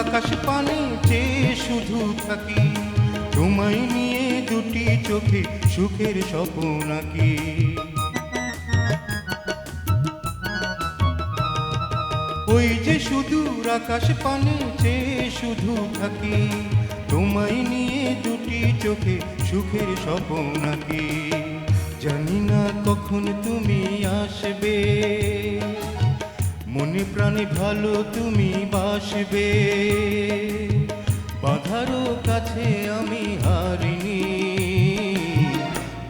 আকাশ পানে চেয়ে শুধু থাকি, তোমায় নিয়ে দুটি চোখে সুখের স্বপ্ন নাকি ওই যে সুদূর আকাশ পানে চেয়ে শুধু থাকি, তোমায় নিয়ে দুটি চোখে সুখের স্বপ্ন নাকি জানি না কখন তুমি আসবে। প্রাণে ভালো তুমি বাসবে। বাধারও কাছে আমি হারিনি।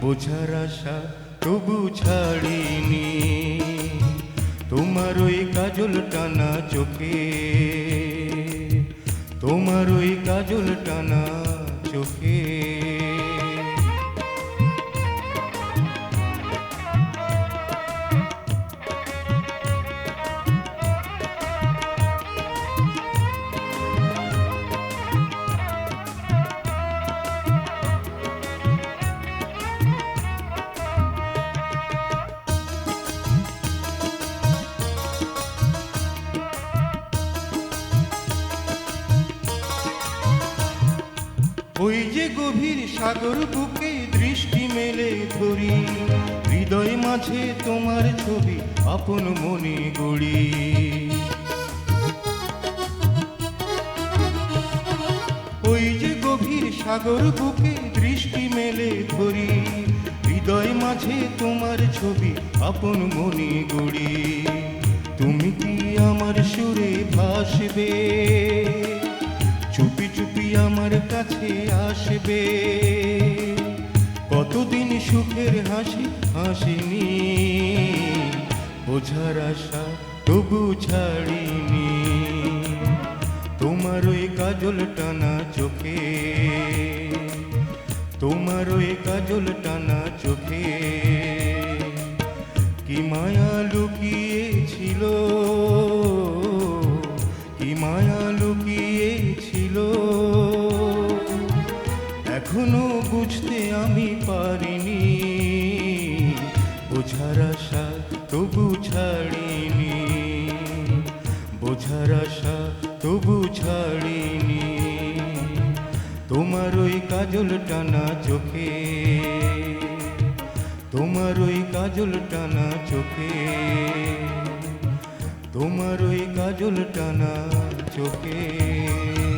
বোঝার আশা তবু ছাড়িনি। তোমার ওই কাজল টানা চোখে। তোমার ওই কাজল টানা চোখে। ওই যে গভীর সাগর বুকে দৃষ্টি মেলে ধরি, হৃদয় মাঝে তোমার ছবি আপন মনে গড়ি। ওই যে গভীর সাগর বুকে দৃষ্টি মেলে ধরি, হৃদয় মাঝে তোমার ছবি আপন মনে গড়ি। তুমি কি আমার সুরে ভাসবে? চুপি চুপি আমার কাছে আসবে। কতদিন সুখের হাসি হাসিনি, বোঝার আশা তবু ছাড়িনি। তোমার ওই কাজল টানা চোখে, তোমার ওই কাজল টানা চোখে। কাজল টানা চোখে। তোমার ওই কাজল টানা চোখে। তোমার ওই কাজল টানা চোখে।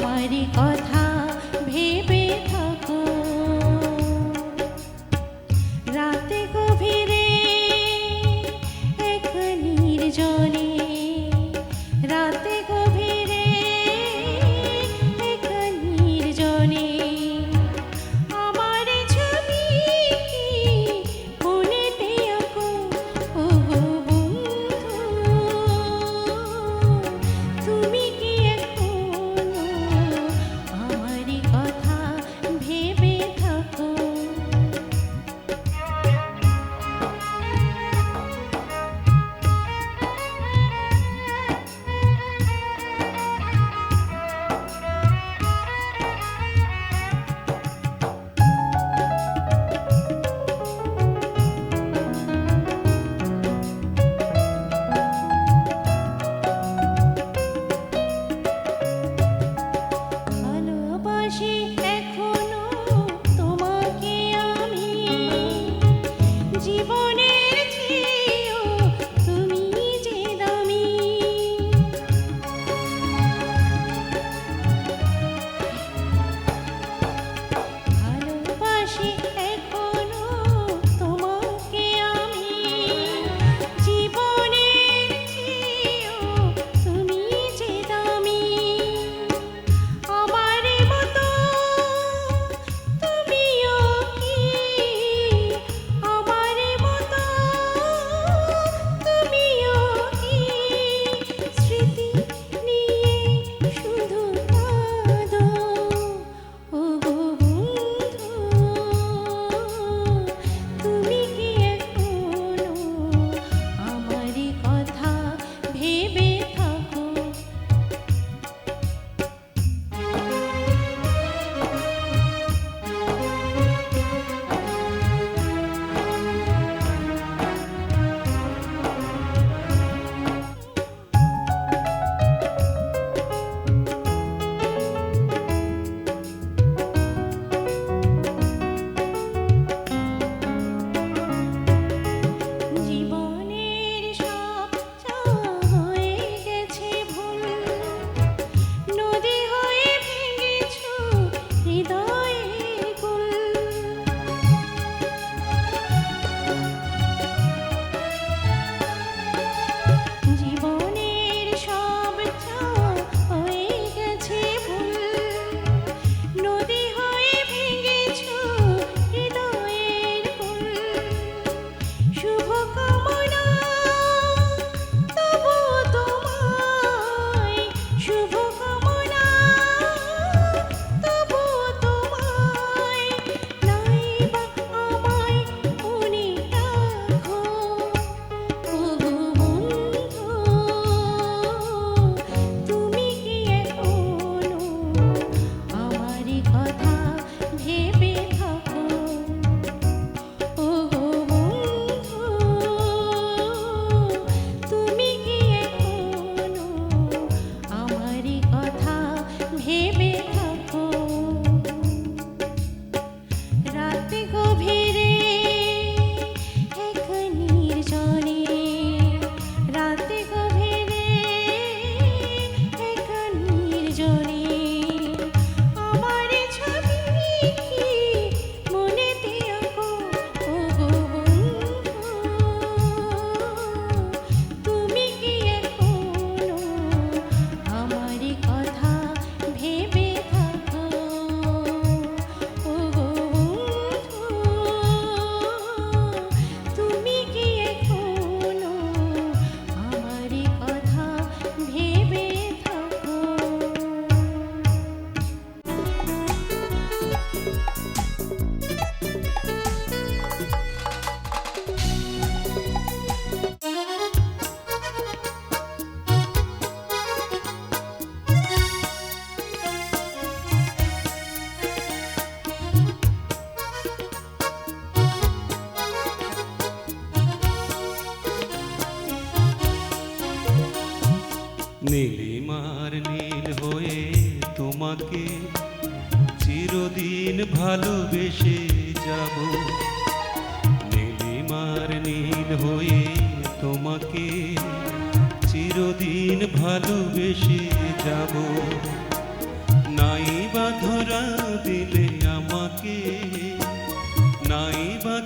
আমারই কথা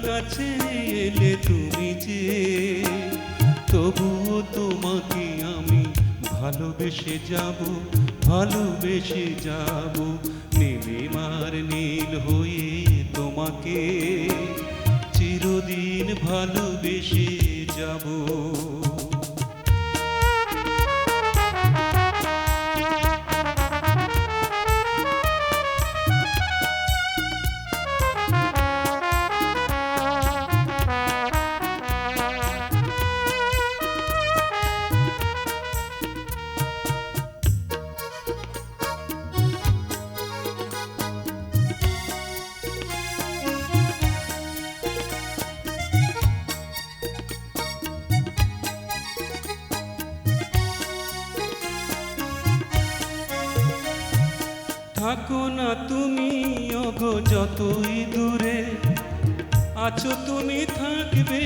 কাছে এলে তুমি যে, তবুও তোমাকে আমি ভালোবেসে যাব ভালোবেসে যাব। নীলিমার নীল হয়ে তোমাকে চিরদিন ভালোবেসে যাব। থাকো না তুমি, ওগো যতই দূরে। আছো তুমি থাকবে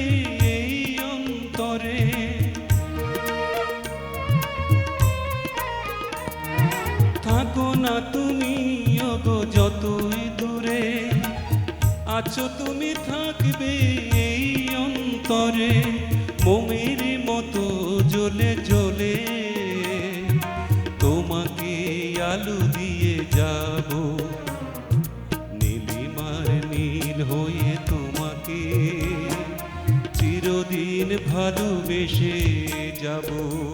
এই অন্তরে। থাকো না তুমি, ওগো যতই দূরে। আছো তুমি থাকবে এই অন্তরে। ভালোবেসে যাব।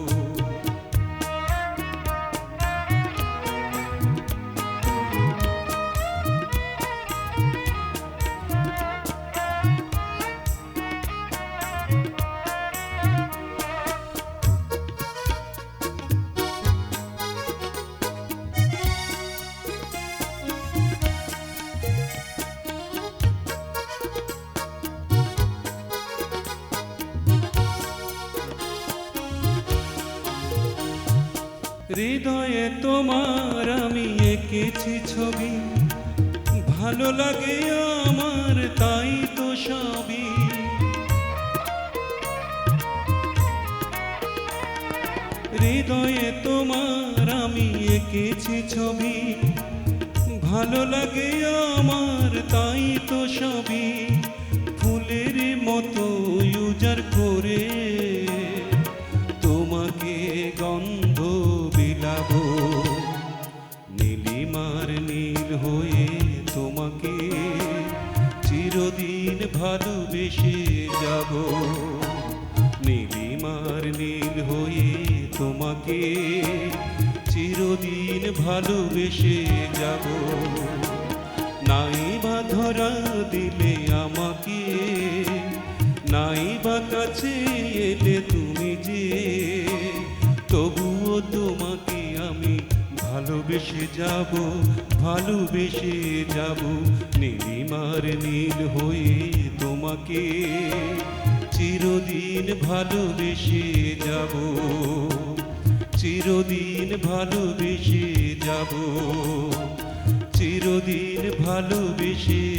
হৃদয়ে তোমার আমি এঁকেছি ছবি। ভালো লাগে আমার, তাই তো সবই। হৃদয়ে তোমার আমি এঁকেছি ছবি। ভালো লাগে আমার, তাই তো সবই। ফুলের মতো ভালোবেসে যাব। নাই বা ধরা দিলে আমাকে নাই বা কাছে এলে তুমি যে, তবুও তোমাকে আমি ভালোবেসে যাব ভালোবেসে যাব। নীলিমার নীল হয়ে তোমাকে চিরদিন ভালোবেসে যাব। চিরদিন ভালোবেসে যাব। চিরদিন ভালোবেসে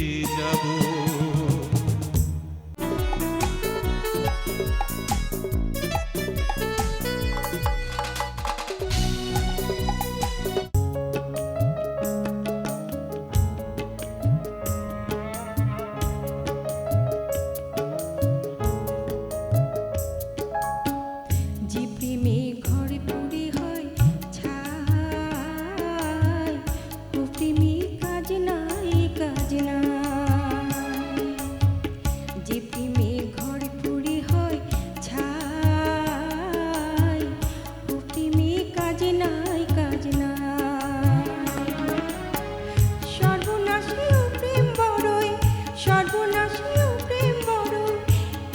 সর্বনাশী ও প্রেম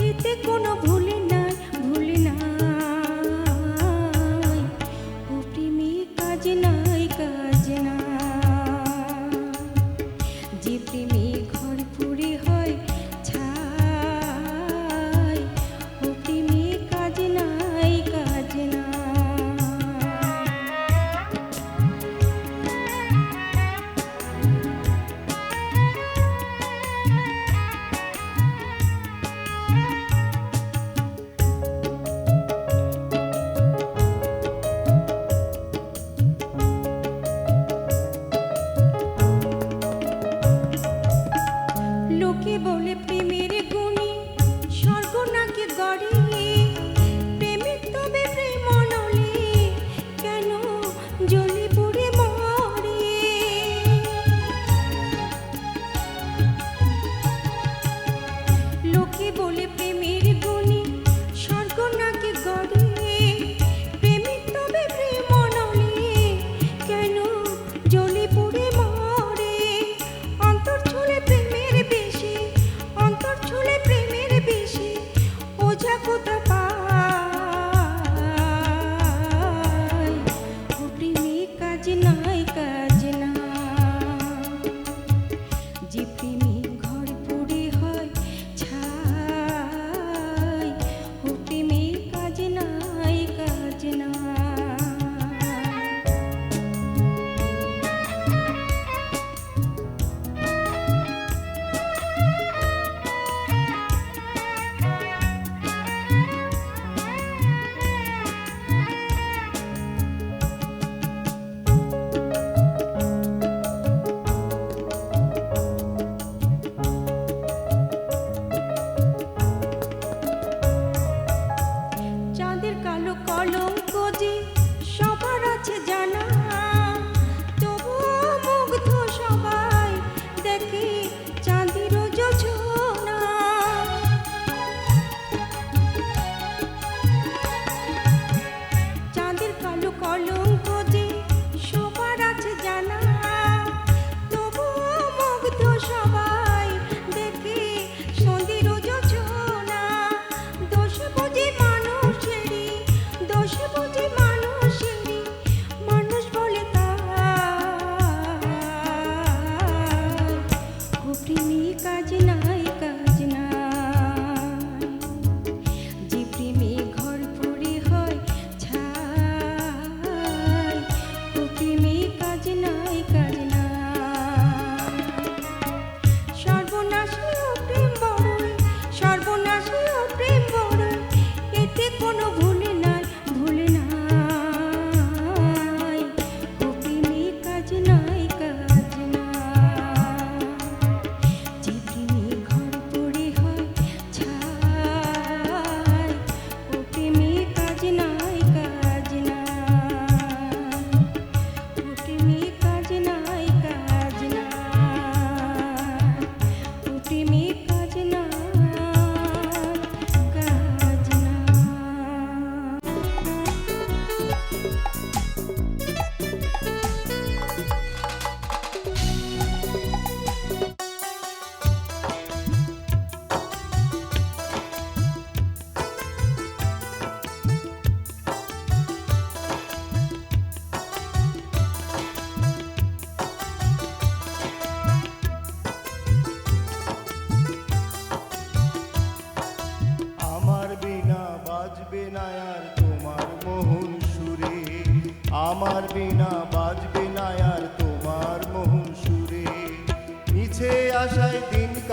এতে কোনো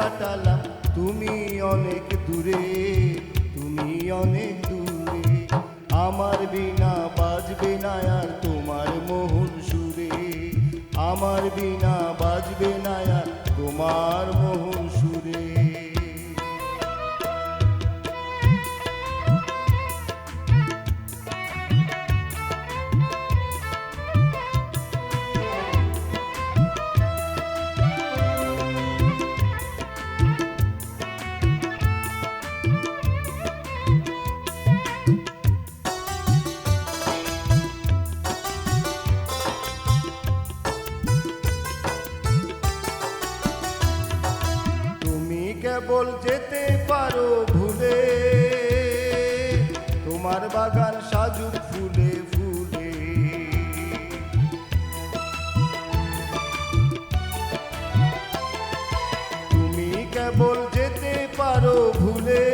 কাটালাম তুমি অনেক দূরে, তুমি অনেক দূরে। আমার বিনা বাজবে না আর তোমার মোহন সুরে। আমার বিনা বাজবে না আর তোমার মোহন সুরে। রাধার সাজুর ফুলে ফুলে। তুমি কেবল যেতে পারো ভুলে,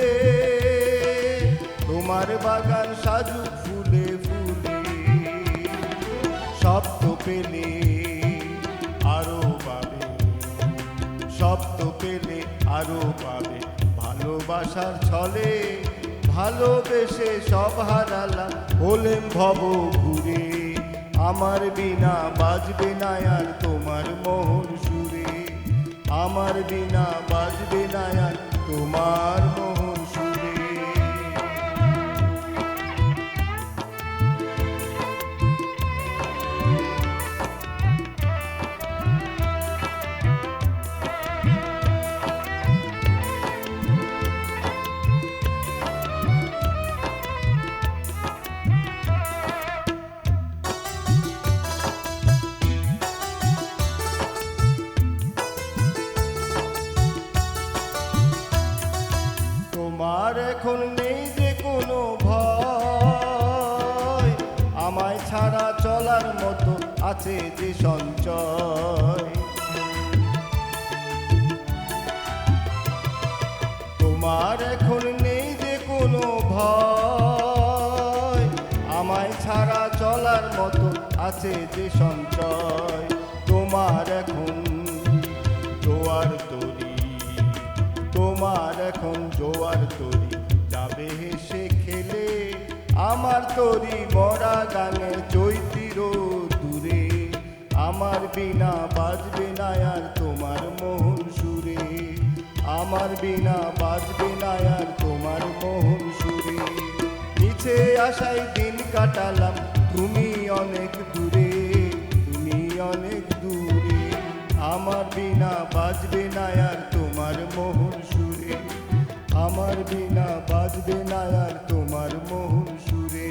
তোমার বাগান সাজু ফুলে ফুলে। সব তো পেলে আরও পাবে সব তো পেলে আরও পাবে ভালোবাসার ছলে। ভালোবেসে সব হারালা হলেন ভব ঘুরে আমার বিনা বাজবে না আর তোমার মোহন সুরে। আমার বিনা বাজবে না আর তোমার মন তরি যাবে হেসে খেলে। আমার তরি মরা গানে চৈতির দূরে। আমার বিনা বাজবে না আর তোমার মোহন সুরে। আমার বিনা বাজবে না আর তোমার মোহন সুরে। নিচে আশায় দিন কাটালাম, তুমি অনেক দূরে। তুমি অনেক দূরে। আমার বিনা বাজবে না আর তোমার মোহন সুরে। আমার বিনা বাজবে না আর তোমার মোহন সুরে।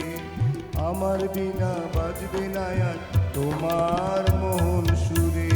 আমার বিনা বাজবে না আর তোমার মোহন সুরে।